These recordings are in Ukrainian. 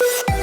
you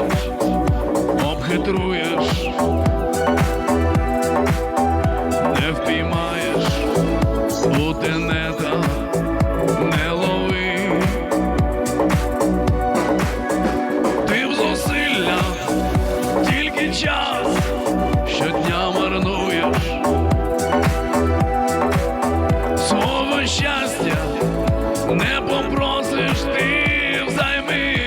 обходиш, обхитруєш, не впіймаєш, у лутенета, не лови, ти в зусилля, тільки час. Щодня марнуєш, свого щастя не попросиш. Ти взайми.